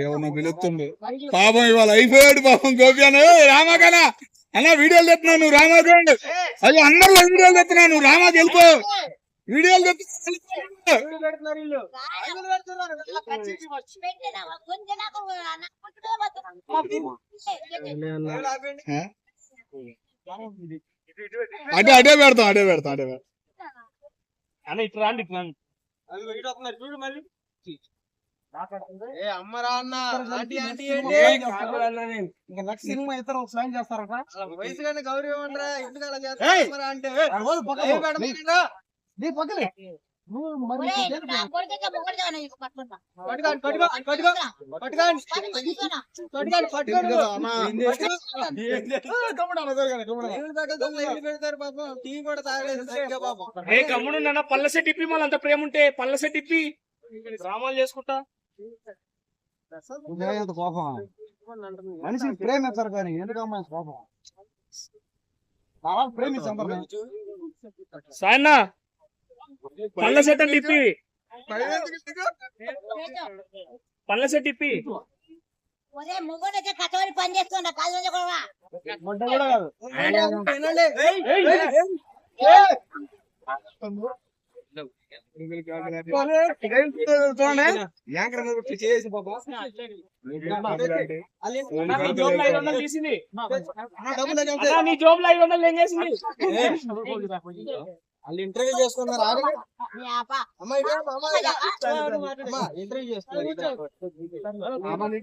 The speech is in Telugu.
ఏమన్నా పిలుస్తుంది. పాపం ఇవాళ అయిపోయాడు పాపం గోపి అని రామాకనా అన్న వీడియోలు తెస్తున్నావు నువ్వు రామాకు అయ్యో అందరిలో వీడియోలు తెస్తున్నావు నువ్వు రామాకి వెళ్ళిపో వీడియోలు అటే అటే పెడతాం అటే పెడతాం అటే పెడతాం. అన్న ఇట్లా రాండి ఇట్లా రండి. ఏ అమ్మరా అన్న ఇంకా నెక్స్ట్ సినిమా చేస్తారట. వయసు కానీ గౌరవం ఎందుకు అలా! చేస్తారు అంటే? నీ పక్కలే నువ్వు మరి మళ్ళీ అంత ప్రేమ ఉంటే డ్రామాలు చేసుకుంటా కోపం మనిషిని ప్రేమించరు కానీ ఎందుకు అమ్మాయి కోపం సాయన్న పళ్ళ సెట్ అంటే ఇప్పి పళ్ళ సెట్ ఒరే మొగోడైతే పని కూడా మొట్ట కూడా కాదు వినండి. చూడండి చేసి పాపం అన్నా, నీ నీ జోబులో ఐదు వందలు ఏం చేసింది? వాళ్ళు ఇంటర్వ్యూ చేసుకున్నారు ఇంటర్వ్యూ చేస్తున్నారు.